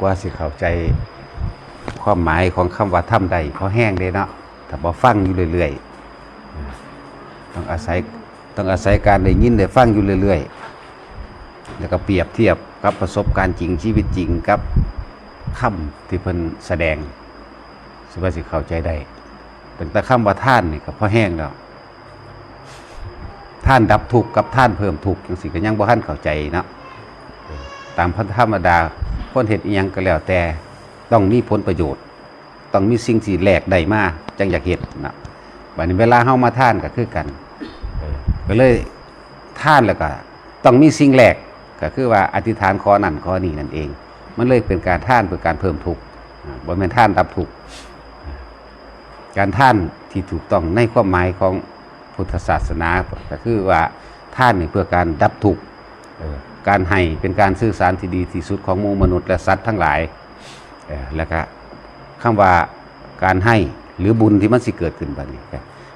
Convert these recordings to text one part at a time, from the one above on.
กว่าสิเข้าใจความหมายของคำว่าถ้ำใดเพราะแห้งเลยเนาะถ้าบ่ฟังอยู่เรื่อยๆต้องอาศัยต้องอาศัยการได้ยินได้ฟังอยู่เรื่อยๆแล้วก็เปรียบเทียบกับประสบการณ์จริงชีวิตจริงกับคำที่เพิ่นแสดงสิว่าสิเข้าใจได้ตั้งแต่คำว่าท่านนี่ก็พอแห้งแล้วท่านดับทุกข์กับท่านเพิ่มทุกข์จังสิก็ยังบ่ทันเข้าใจเนาะตามพันธรรมดา คนเฮ็ดอีหยังก็แล้วแต่ต้องมีผลประโยชน์ ต้องมีสิ่งที่แหลกได้มาจังอยากเฮ็ดนะบัดนี้เวลาเฮามาท่านก็คือกันก็เลยท่านแล้วก็ต้องมีสิ่งแหลกก็คือว่าอธิษฐานขอนั่นขอนี่นั่นเอง มันเลยเป็นการท่านเพื่อการเพิ่มทุกข์บ่แม่นท่านดับทุกข์การท่านที่ถูกต้องในความหมายของพุทธศาสนาก็คือว่าท่านนี่เพื่อการดับทุกข์ การให้เป็นการสื่อสารที่ดีที่สุดของมูมนุษย์และสัตว์ทั้งหลายแล้วก็คำว่าการให้หรือบุญที่มันสิเกิดขึ้นบัดนี้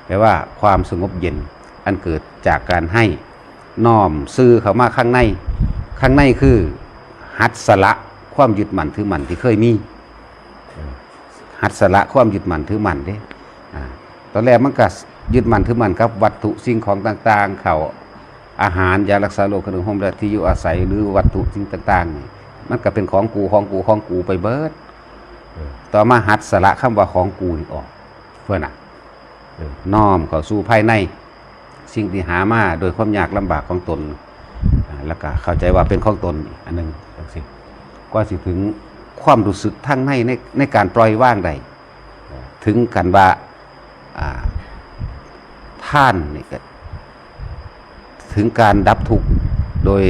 แปลว่าความสงบเย็นอันเกิดจากการให้น้อมซื่อเข้ามาข้างใน ข้างในคือหัดสละความยึดมั่นถือมั่นที่เคยมีหัดสละความยึดมั่นถือมั่นเด้ตอนแรกมันก็ยึดมั่นถือมั่นกับวัตถุสิ่งของต่าง ๆ เขา อาหารยารักษาโรคขนมหอมและที่อยู่อาศัยหรือวัตถุสิ่งต่างๆนี่มันก็เป็นของกูของกูของกูไปเบิดต่อมาหัดสละคำว่าของกูนี่ออกเพื่อนน่ะน้อมเข้าสู่ภายใน สิ่งที่หามาโดยความยากลำบากของตน แล้วก็เข้าใจว่าเป็นของตนอันหนึ่งจังสิกว่าสิถึงความรู้สึกทั้งในในในการปล่อยว่างใดถึงกันว่าอ่าท่านนี่ก็ ถึงการดับทุกข์โดย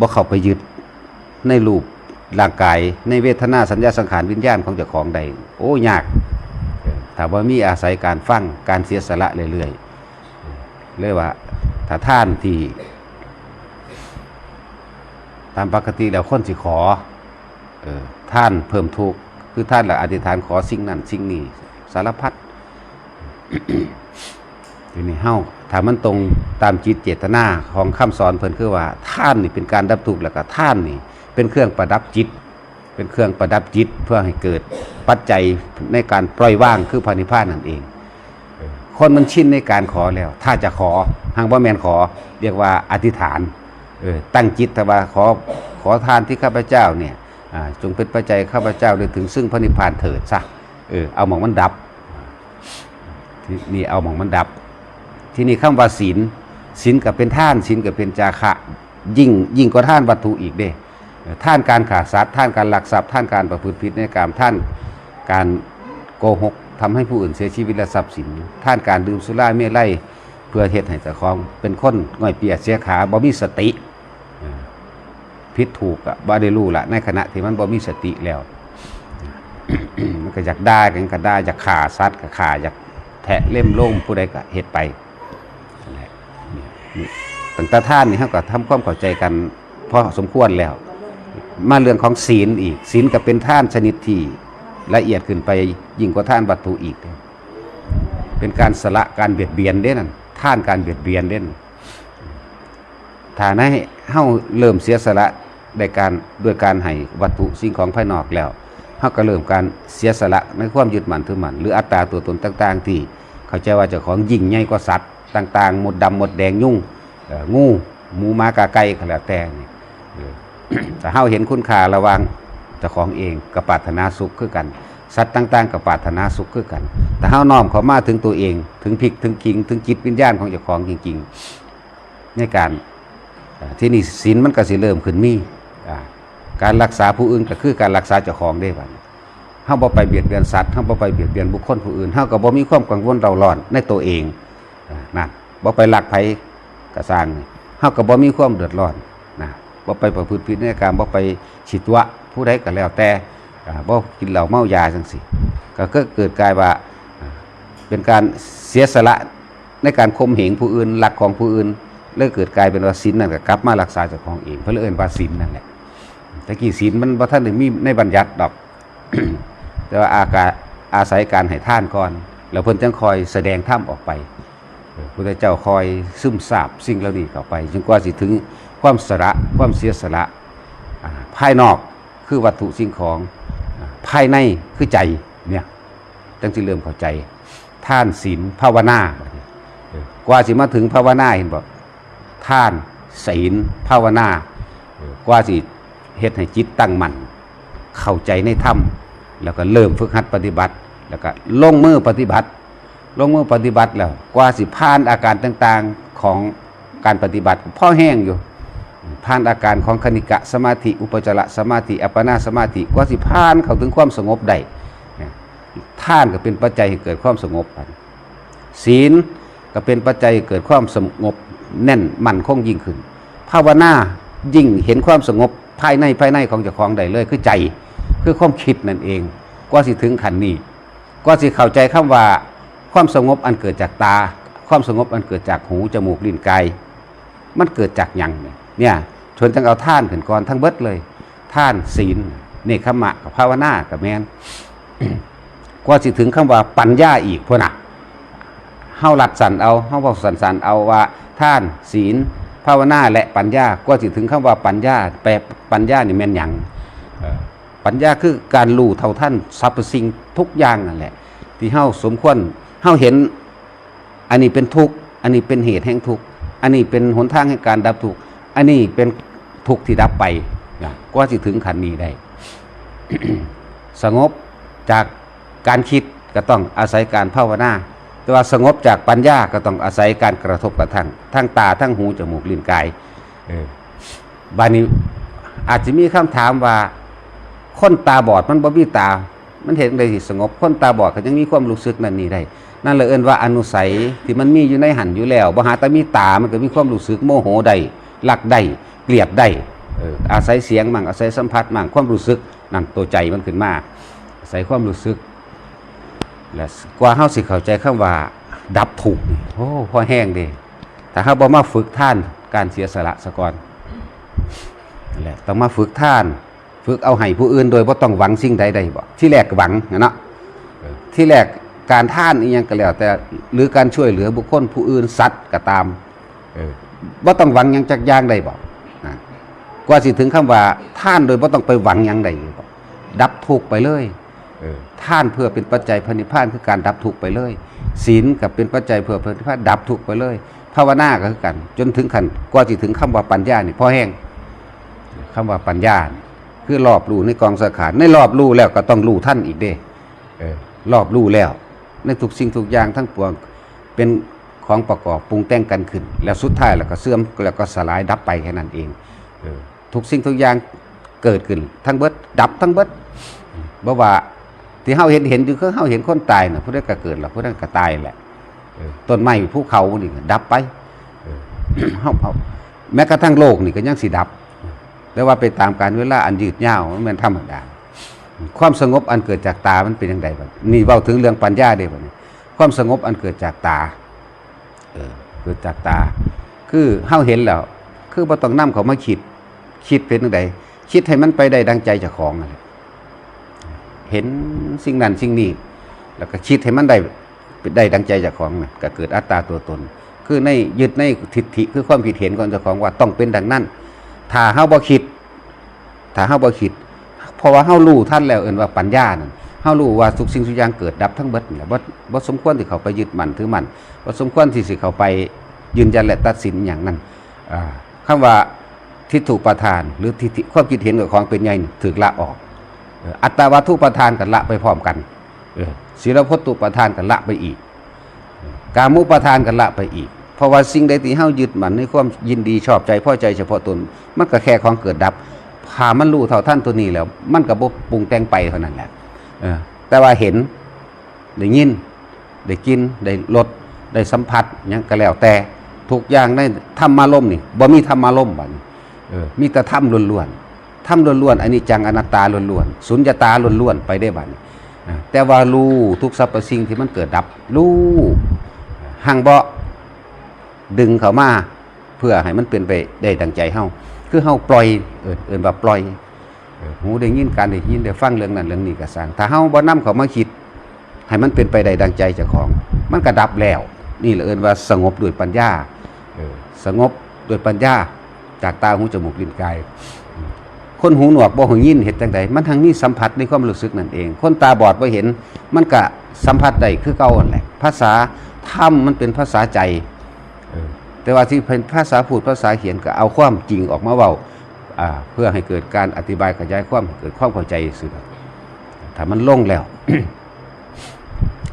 บ่เข้าไปยึดในรูปร่างกายในเวทนาสัญญาสังขารวิญญาณของเจ้าของใด โอ้ยากถ้าว่ามีอาศัยการฟังการเสียสละเรื่อยๆเลยว่าถ้าท่านที่ ตามปกติแล้วคนสิขอเออท่านเพิ่มทุกข์คือท่านละอธิษฐานขอสิ่งนั้นสิ่งนี้สารพัด ทีนี้เฮาถ้ามันตรงตามจิตเจตนาของคำสอนเพิ่นคือว่าท่านนี่เป็นการดับทุกข์แล้วก็ท่านนี่ เป็นเครื่องประดับจิต เป็นเครื่องประดับจิตเพื่อให้เกิดปัจจัยในการปล่อยว่างคือพระนิพพานนั่นเอง คนมันชินในการขอแล้ว ถ้าจะขอหางบ่แมนขอ เรียกว่าอธิษฐานเออตั้งจิตแต่ว่าขอขอทานที่ข้าพเจ้าเนี่ยจงเป็นปัจจัยข้าพเจ้าได้ถึงซึ่งพระนิพพานเถิดซะเออเอาหมองมันดับนี่เอาหมองมันดับ ที่นี่คำว่าศีลศีลกับเป็นท่านศีลกับเป็นจาคะยิ่งยิ่งกว่าท่านวัตถุอีกเด้ท่านการขาดสัตว์ท่านการหลักทรัพย์ท่านการประพฤติผิดในกรรมท่านการโกหกทำให้ผู้อื่นเสียชีวิตและทรัพย์สิน ท่านการดื่มสุราเมลัยเพื่อเฮ็ดให้เจ้าของเป็นคนง่อยเปียกเสียขาบ่มีสติผิดถูกอะบ่ได้รู้ละในขณะที่มันบ่มีสติแล้วมันก็อยากได้กันก็ได้อยากฆ่าสัตว์ก็ฆ่าอยากแทะเล่มโล่มผู้ใดก็เฮ็ดไป ตั้งแต่ท่านนี่เฮาก็ทำความเข้าใจกันพอสมควรแล้ว มาเรื่องของศีลอีกศีลก็เป็นท่านชนิดที่ละเอียดขึ้นไปยิ่งกว่าท่านวัตถุอีก เป็นการสละการเบียดเบียนเด่นท่านการเบียดเบียนเด่นถ้าในเฮาเริ่มเสียสละในการด้วยการให้วัตถุสิ่งของภายนอกแล้วเฮาก็เริ่มการเสียสละในความยึดมั่นถือมั่นหรืออัตตาตัวตนต่าง ๆ ที่ เข้าใจว่าเจ้าของยิ่งใหญ่กว่าสัตว์ ต่างๆ หมดดำหมดแดงยุ่งงูหมูมากาไก่ก็แล้วแต่นี่เออแต่เฮาเห็นคุณค่าระว่างเจ้าของเองกับปรารถนาสุขคือกัน สัตว์ต่างๆกับปรารถนาสุขคือกัน แต่เฮาน้อมเขามาถึงตัวเอง ถึงพริกถึงขิง ถึงจิตวิญญาณของเจ้าของจริงๆ ในการที่นี่ศีลมันก็สิเริ่มขึ้นมีการรักษาผู้อื่นก็คือการรักษาเจ้าของได้บัดเฮาบ่ไปเบียดเบียนสัตว์เฮาบ่ไปเบียดเบียนบุคคลผู้อื่นเฮาก็บ่มีความกังวลเร่าร้อนในตัวเอง นั่นบ่ไปลักไผก็สร้างเฮาก็บ่มีความเดือดร้อนนะบ่ไปประพฤติผิดในการบ่ไปฉิดวะผู้ใดก็แล้วแต่บ่กินเหล้าเมายาจังซี่ก็เกิดเกิดกลายว่าเป็นการเสียสละในการข่มเหงผู้อื่นลักของผู้อื่นเลยเกิดกลายเป็นว่าศีลนั่นก็กลับมารักษาเจ้าของเองเพิ่นเอิ้นว่าศีลนั่นแหละแต่กี่ศีลมันบ่ท่านได้มีในบัญญัติดอก แต่ว่าอากาอาศัยการให้ท่านก่อน แล้วเพิ่นจังคอยแสดงธรรมออกไป พระเจ้าคอยซึมซาบสิ่งเหล่านี้เข้าไปจนกว่าสิถึงความสละความเสียสละอ่าภายนอกคือวัตถุสิ่งของภายในคือใจเนี่ยจังสิเริ่มเข้าใจ ท่านศีลภาวนากว่าสิมาถึงภาวนาเห็นบ่ท่านศีลภาวนากว่าสิเฮ็ดให้จิตตั้งมั่นเข้าใจในธรรมแล้วก็เริ่มฝึกหัดปฏิบัติ แล้วก็ลงมือปฏิบัติ ลงมือปฏิบัติแล้ว กว่าสิผ่านอาการต่างๆของการปฏิบัติพ่อแห้งอยู่ผ่านอาการของคณิกะสมาธิ อุปจารสมาธิ อัปปนาสมาธิกว่าสิผ่านเขาถึงความสงบได้ท่านก็เป็นปัจจัยให้เกิดความสงบศีลก็เป็นปัจจัยเกิดความสงบแน่นมั่นคงยิ่งขึ้น ภาวนายิ่งเห็นความสงบภายในภายในของเจ้าของได้เลยคือใจ คือความคิดนั่นเอง กว่าสิถึงขันนี้กว่าสิเข้าใจคำว่า ความสงบอันเกิดจากตา ความสงบอันเกิดจากหูจมูกลิ้นกายมันเกิดจากหยังเนี่ยชวนจังเอาท่านขึ้นก่อนทั้งเบิดเลย ท่านศีลเนคขมะกับภาวนากับแมนกว่าสิถึงคำว่าปัญญาอีกพวกน่ะเฮาหลัดสันเอาเฮาบอกสันสันเอาว่า ท่านศีลภาวนาและปัญญากว่าสิถึงคำว่าปัญญา แปลปัญญานี่แม่นหยังปัญญาคือการรู้เท่าท่านสรรพสิ่งทุกอย่างนั่นแหละ ที่เฮาสมควร เฮาเห็น อันนี้เป็นทุกข์อันนี้เป็นเหตุแห่งทุกข์อันนี้เป็นหนทางแห่งการดับทุกข์อันนี้เป็นทุกข์ที่ดับไปก็สิถึงขันนี้ได้ สงบจากการคิดก็ต้องอาศัยการภาวนาแต่ว่าสงบจากปัญญาก็ต้องอาศัยการกระทบกระทั่งทั้งตาทั้งหูจมูกลิ้นกายบานี้อาจจะมีคำถามว่าคนตาบอดมันบ่มีตา มันเห็นได้สิสงบคนตาบอดก็ยังมีความรู้สึกนั่นนี่ได้ นั่นเลยเอิ้นว่าอนุสัยที่มันมีอยู่ในหันอยู่แล้วบ่หาแต่มีตา มันก็มีความรู้สึกโมโหได้รักได้เกลียดได้เอออาศัยเสียงมั่งอาศัยสัมผัสมั่งความรู้สึกนั่นตัวใจมันขึ้นมาอาศัยความรู้สึก และกว่าเฮาสิเข้าใจคำว่า ดับถูกโอ้พอแห้งด้ถ้าเฮาบ่มาฝึกท่านการเสียสละสะก่อนแหละต้องมาฝึกท่าน ฝึกเอาให้ผู้อื่นโดยบ่ต้องหวังสิ่งใดใดบ่ที่แรกก็หวังนะเนาะที่แรก การท่านอียังก็แล้ว แต่หรือการช่วยเหลือบุคคลผู้อื่นสัตว์ก็ตามเออบ่ต้องหวังยังจักย่างใดบ่นะกว่าสิถึงคำว่าท่านโดยบ่าต้องไปหวังยังใดบ่ดับทุกไปเลยเออท่านเพื่อเป็นปัจจัยพระนิพพานคือการดับทุกไปเลย ศีลกับเป็นปัจจัยเพื่อพระนิพพานดับทุกไปเลยภาวนาก็คือกัน จนถึงขั้นกว่าสิถึงคำว่าปัญญานี่พอแห้งคำว่าปัญญาคือรอบรู้ในกองสังขารในรอบรู้แล้วก็ต้องรู้ท่านอีกเด้เออรอบรู้แล้ว ในทุกสิ่งทุกอย่างทั้งปวงเป็นของประกอบปรุงแต่งกันขึ้น แล้วสุดท้ายแล้วก็เสื่อมแล้วก็สลายดับไปแค่นั้นเองอทุกสิ่งทุกอย่างเกิดขึ้น ทั้งเบิดดับทั้งเบิดบ่ว่าที่เฮาเห็นเห็นอยู่คือเฮาเห็นคนตายน่ะผู้ใดก็เกิดแล้วผู้ใดก็ตายแหละต้นไม้ภูเขานี่ดับไปเฮาเฮาแม้กระทั่งโลกนี่ก็ยังสิดับแต่ว่าไปตามการเวลาอันยืดยาวมันเป็นธรรมดา ความสงบอันเกิดจากตา มันเป็นยังไงบ้างนี่เว้าถึงเรื่องปัญญาเด้บ่นี่ความสงบอันเกิดจากตา เออ เกิดจากตา คือเฮาเห็นแล้ว คือบ่ต้องนำเขามาคิด คิดเป็นจังไดคิดให้มันไปได้ดังใจเจ้าของนั่นแหละเห็นสิ่งนั้นสิ่งนี้ แล้วก็คิดให้มันได้ได้ดังใจเจ้าของน่ะก็เกิดอัตตาตัวตน คือในยึดในทิฏฐิคือความคิดเห็นของเจ้าของว่าต้องเป็นดังนั้น ถ้าเฮาบ่คิด ถ้าเฮาบ่คิด ราะว่าเฮารู้ท่านแล้วเอิ้นว่าปัญญานั่นเฮารู้ว่าทุกสิ่งทุกอย่างเกิดดับทั้งเบิดนั่นแหละบ่บ่สมควรที่เขาไปยึดมั่นถือมั่นบ่สมควรที่สิเขาไปยืนยันและตัดสินอย่างนั้นอ่าคำว่าทิฏฐุประทาน หรือทิฏฐิความคิดเห็นกับของเป็นใหญ่นี่ถูกละออก อัตตาวัตถุประทานกันละไปพร้อมกันเออศีลพัตตุประทานกันละไปอีก กามุประทานกันละไปอีก เพราะว่าสิ่งใดที่เฮายึดมันในความยินดีชอบใจพอใจเฉพาะตนมันก็แค่ของเกิดดับ พามันรู้เท่าท่านตัวนี้แล้ว มันก็บ่ปรุงแต่งไปเท่านั้นแหละแต่ว่าเห็นได้ยินได้กินได้รสได้สัมผัสยังก็แล้วแต่ทุกอย่างในธรรมารมณ์นี่บ่มีธรรมารมณ์บัดนี้เออมีแต่ธรรมล้วนๆธรรมล้วนๆอันนี้จังอนัตตาล้วนๆสุญญตาล้วนๆไปได้บัดแต่ว่ารู้ทุกสรรพสิ่งที่มันเกิดดับรู้ห่างเบาดึงเขามาเพื่อให้มันเป็นไปได้ดังใจเฮา คือเฮาปล่อยเอินเอิ้นว่าปล่อยหูได้ยินการได้ยินได้ฟังเรื่องนั้นเรื่องนี้ก็สร้าง ถ้าเฮาบ่นำเขามาคิด ให้มันเป็นไปได้ดังใจเจ้าของ มันก็ดับแล้ว นี่แหละเอิ้นว่าสงบด้วยปัญญาสงบด้วยปัญญาจากตาหูจมูกลิ้นกาย คนหูหนวกบ่หูยินเห็นจังใดมันทั้งมีสัมผัสในความรู้สึกนั่นเอง คนตาบอดบ่เห็น มันก็สัมผัสได้คือเก่านั่นแหละภาษาธรรมมันเป็นภาษาใจ แต่ว่าที่เป็นภาษาพูดภาษาเขียนก็เอาความจริงออกมาเว้าเพื่อให้เกิดการอธิบายขยายความเกิดความเข้าใจซื่อถ้ามันลงแล้ว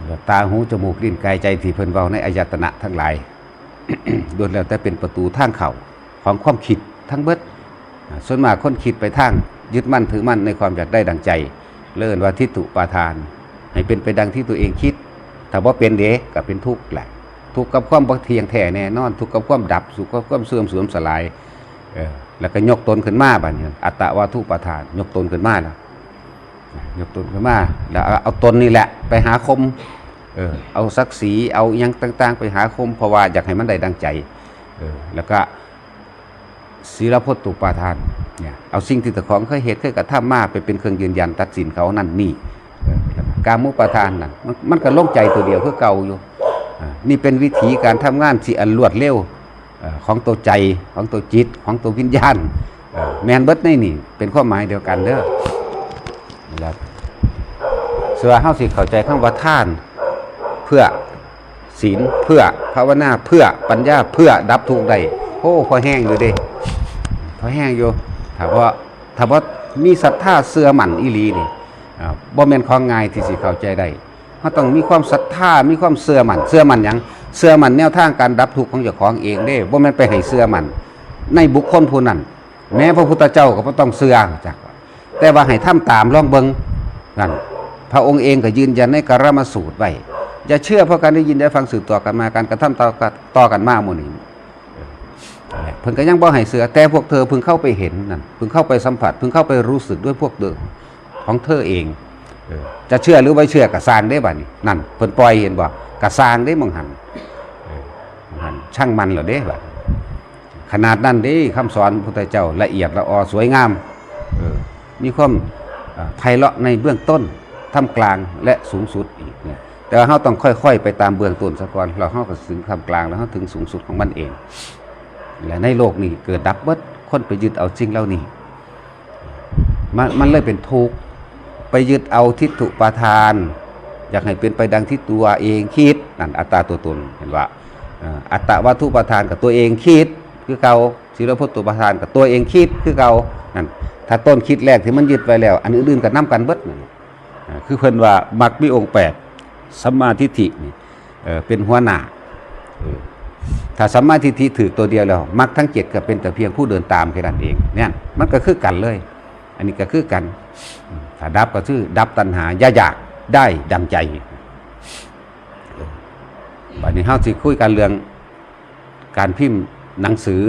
แล้ว ตาหูจมูกลิ้นกายใจที่เพิ่นเว้าในอายตนะทั้งหลายล้วนแล้วแต่เป็นประตูทางเข้าของความคิดทั้งเบิด ส่วนมากคนคิดไปทางยึดมั่นถือมั่นในความอยากได้ดังใจ เลิ่อนว่าทิฏฐุปาทาน ให้เป็นไปดังที่ตัวเองคิด ถ้าว่าเป็นเด็กก็เป็นทุกข์แหละ ทุกข์กับความบ่เที่ยงแท้แน่นอน ทุกข์กับความดับสุขกับความเสื่อมเสื่อมสลายเออแล้วก็ยกตนขึ้นมาบัดนี้อัตตวาทุปาทาน ยกตนขึ้นมาแล้วยกตนขึ้นมาแล้วเอาตนนี่แหละ ไปหาคมเออเอาศักดิ์ศรีเอายังต่าง ๆ ไปหาคมเพราะว่าอยากให้มันได้ดังใจเออแล้วก็ศีลพจน์ตุปาทานเนี่ยเอาสิ่งที่ตะของเคยเหตุเคยกระทำมาไปเป็นเครื่องยืนยันตัดสินเขานั่นนี่การมุปาทานนั่นมันก็ลงใจตัวเดียวคือเก่าอยู่ นี่เป็นวิธีการทำงานที่อันรวดเร็วของตัวใจของตัวจิตของตัววิญญาณแมนเบิดในนี่ เป็นข้อหมายเดียวกันเด้อแล้วเสือเฮาสิเข้าใจคำว่าท่าน เพื่อศีลเพื่อภาวนาเพื่อปัญญาเพื่อดับทุกข์ได้โอ้พอแห้งอยู่เด้พอแห้งอยู่ถ้าว่าถ้าว่ามีศรัทธาเสื่อมั่นอีหลีนี่อ่าบ่แม่นของง่ายที่สิเข้าใจได้ เฮาต้องมีความศรัทธามีความเสื่อมันเสื่อมันยังเสื่อมันแนวทางการดับทุกข์ของเจ้าของเองเด้บ่แม่นไปให้เสื่อมันในบุคคลผู้นั้นแม้พระพุทธเจ้าก็บ่ต้องเสื่อจักแต่ว่าให้ทำตามลองเบิงนั่นพระองค์เองก็ยืนยันในกรมสูตรไว้อย่าเชื่อเพราะการได้ยินได้ฟังสืบต่อกันมาการกระทำต่อต่อกันมาหมู่นี้เพิ่นก็ยังบ่ให้เสือแต่พวกเธอเพิ่งเข้าไปเห็นนั่นเพิ่งเข้าไปสัมผัสเพิ่งเข้าไปรู้สึกด้วยพวกเธอของเธอเอง จะเชื่อหรือไม่เชื่อกระสร้างได้บ่นี่นั่นเพิ่นปล่อยเห็นบ่กระสร้างได้มองหันเออมองหันช่างมันเหรอเด้บ่ขนาดนั้นเด้คำสอนพระพุทธเจ้าละเอียดละออสวยงามมีความไพเราะในเบื้องต้นท่ามกลางและสูงสุดอีกเนี่ยแต่ว่าเราต้องค่อย ๆ ไปตามเบื้องต้นซะก่อนเราเข้าถึงคำกลางแล้วเราถึงสูงสุดของมันเองและในโลกนี้เกิดดับเบิดคนไปยึดเอาจริงแล้วนี่มันมันเลยเป็นทุกข์ ไปยึดเอาทิฏฐุปาทาน อยากให้เป็นไปดังที่ตัวเองคิดนั่นอัตตาตัวตนเห็นว่าอัตตาวัตถุปาทานกับตัวเองคิด คือเก่าศีลพุทธุปาทานกับตัวเองคิดคือเก่านั่นถ้าต้นคิดแรกที่มันยึดไว้แล้ว อันอื่นๆก็นํกันเบิดนั่นคือเพิ่นว่ามักมีองค์แปดสัมมาทิฏฐินี่เป็นหัวหน้าถ้าสัมมาทิฏฐิถือตัวเดียวแล้วมรรคทั้งเจ็ดก็เป็นแต่เพียงผู้เดินตามแค่นั้นเองเนี่ยมันก็คือกันเลย อันนี้ก็คือกัน ถ้าดับก็คือดับตัณหาอย่าอยากได้ดังใจบัดนี้เฮาสิคุยกันเรื่องการพิมพ์หนังสือ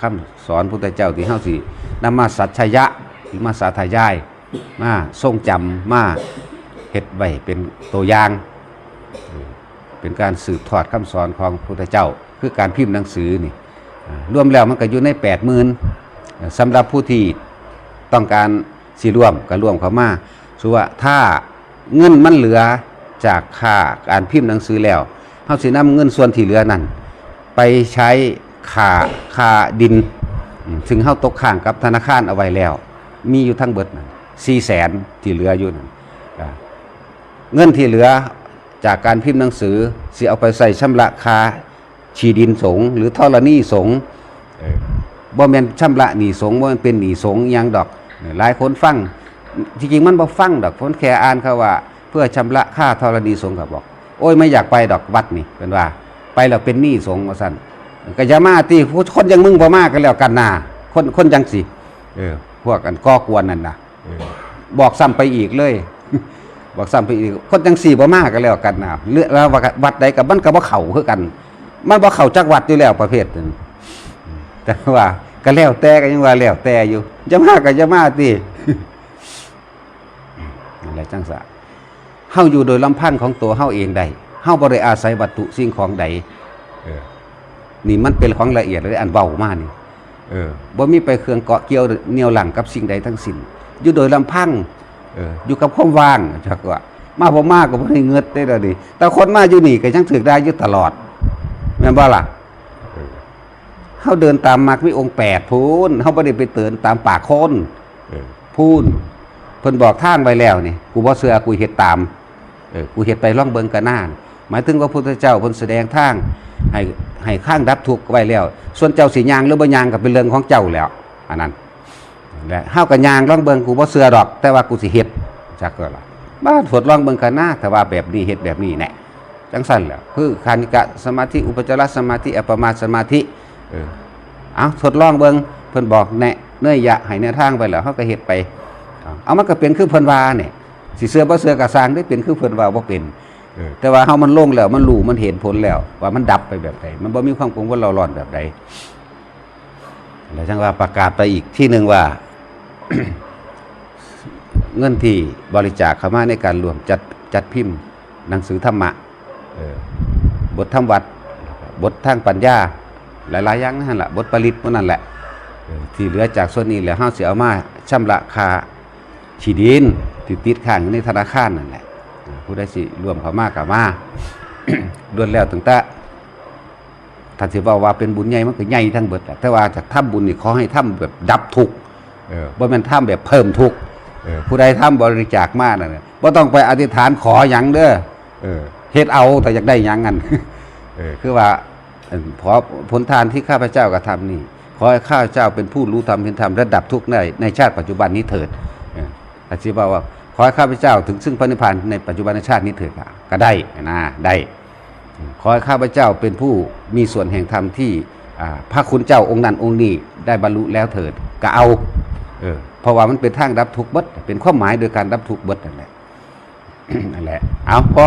คำสอนพุทธเจ้าที่เฮาสินำมาสัจฉยะหรือมาสาธยาย มาทรงจำมาเฮ็ดไว้เป็นตัวอย่าง เป็นการสืบทอดคำสอนของพุทธเจ้า คือการพิมพ์หนังสือนี่รวมแล้วมันก็อยู่ในแปดหมื่นสำหรับผู้ที่ต้องการ สีร่วมก็ร่วมเข้ามาส่ว่าถ้าเงินมันเหลือจากค่าการพิมพ์หนังสือแล้วเขาสินำเงินส่วนที่เหลือนั้นไปใช้ค่าค่าดินอืมซึ่งเขาตกข้างกับธนาคารเอาไว้แล้ว มีอยู่ทั้งเบิดสี่แสนที่เหลืออยู่นั่นเงินที่เหลือจากการพิมพ์หนังสือสิเอาไปใส่ชำระค่าชีดินสงหรือทรณีสงบ่แม่นชำระหนีสงบ่แม่นเป็นหนีสงยังดอก หลายคนฟังที่จริงมันบ่ฟังดอกคนแค่อ่านเขาว่า เพื่อชำระค่าธรณีสงฆ์ก็บอก โอ้ยไม่อยากไปดอกวัดนี่เป็นว่า ไปแล้วเป็นหนี้สงฆ์ว่าซั่นก็อย่ามาติคนอยังมึงบ่มากันแล้วกันน่ะคนคนจังสิเออพวกกันก่อกวนนั่นน่ะเออบอกซ้ำไปอีกเลย บอกซ้ำไปอีกคนจังสี่บ่มากกันแล้วกันนะเลือกแล้วว่าวัดใดกับมันก็บ่เข้าคือกัน มันบ่เข้าจักวัดอยู่แล้วประเภทนั้นแต่ว่า ก็แล้วแต่ก็ยังว่าแล้วแต่อยู่จะมาก็จะมาตินั่นแหละจังซะเฮาอยู่โดยลำพังของตัวเฮาเองได้เฮาบ่ได้อาศัยวัตถุสิ่งของใดเออนี่มันเป็นของละเอียดเลยอันเบามากนี่เออบ่มีไปเครื่องเกาะเกี่ยวเหนียวหลังกับสิ่งใดทั้งสิ้นอยู่โดยลำพังเอออยู่กับความว่างจักว่า มาบ่มากก็บ่ได้เงิดได้ดอกดิแต่คนมาอยู่นี่ก็ยังถึกได้อยู่ตลอดแม่นบ่ล่ะ เฮาเดินตามมรรคมีองค์8พูนเฮาบ่ได้ไปเตือนตามปากคนเออพูนเพิ่นบอกทางไว้แล้วนี่กูบ่เชื่อกูเฮ็ดตามเออกูเฮ็ดไปล่องเบิงกันหน้าหมายถึงว่าพระพุทธเจ้าเพิ่นแสดงทางให้ให้ข้างดับทุกข์ไว้แล้ว ส่วนเจ้าสิยางหรือบ่ยางก็เป็นเรื่องของเจ้าแล้วอันนั้นและเฮาก็ยางล่องเบิงกูบ่เชื่อดอก แต่ว่ากูสิเฮ็ดจักก็ล่ะบ้าทดลองเบิงกันหน้าแต่ว่าแบบนี้เฮ็ดแบบนี้แหละจังซั่นแหล้วคือคานิกะสมาธิอุปจารสมาธิอัปปมาสมาธิ เออเอาทดลองเบิงเพิ่นบอกแนะเนื่อยยะให้แนวทางไปแล้วเฮาก็เฮ็ดไปเอาเอามันก็เป็นคือเพิ่นว่าเนี่ยสิเสื้อบ่เสื้อก็สร้างได้เป็นคือเพิ่นว่าบ่เป็นเออแต่ว่าเฮามันลงแล้วมันรู้มันเห็นผลแล้ว ว่ามันดับไปแบบใดมันบ่มีความกังวลเราร้อนแบบใดแล้วจังว่าประกาศไปอีกที่หนึงว่า เงินที่บริจาคเข้ามาในการรวมจัดจัดพิมพ์ หนังสือธรรมะเออบทธรรมวัด บททางปัญญา หลายๆอย่างนั่นแหละบทผลิตพวกนั้นแหละเออที่เหลือจากส่วนนี้แล้วเฮาสิเอามาชำระค่าที่ดินที่ติดค้างอยู่ในธนาคารนั่นแหละเออผู้ใดสิรวมเข้ามาก็มาล้วนแล้วตั้งแต่ถ้าสิเว้าว่าเป็นบุญใหญ่มันก็ใหญ่ทั้งเบิดแหละแต่ว่าจากทำบุญนี่ขอให้ทำแบบดับทุกข์เออบ่แม่นทำแบบเพิ่มทุกข์เออผู้ใดทำบริจาคมานั่นน่ะบ่ต้องไปอธิษฐานขอหยังเด้อเออเฮ็ดเอาแต่อยากได้หยังงั้นเออคือว่าเอิ่ม ขอผลทานที่ข้าพเจ้ากระทำนี่ขอให้ข้าพเจ้าเป็นผู้รู้ธรรมเห็นธรรมระดับทุกข์ในในชาติปัจจุบันนี้เถิดอธิบายว่าขอให้ข้าพเจ้าถึงซึ่งพระนิพพานในปัจจุบันชาตินี้เถิดก็ได้นะได้ ขอให้ข้าพเจ้าเป็นผู้มีส่วนแห่งธรรมที่พระคุณเจ้าองค์นั้นองค์นี้ได้บรรลุแล้วเถิดก็เอาเออเพราะว่ามันเป็นทางดับทุกข์บดเป็นความหมายโดยการดับทุกข์บดนั่นแหละนั่นแหละเอาพอ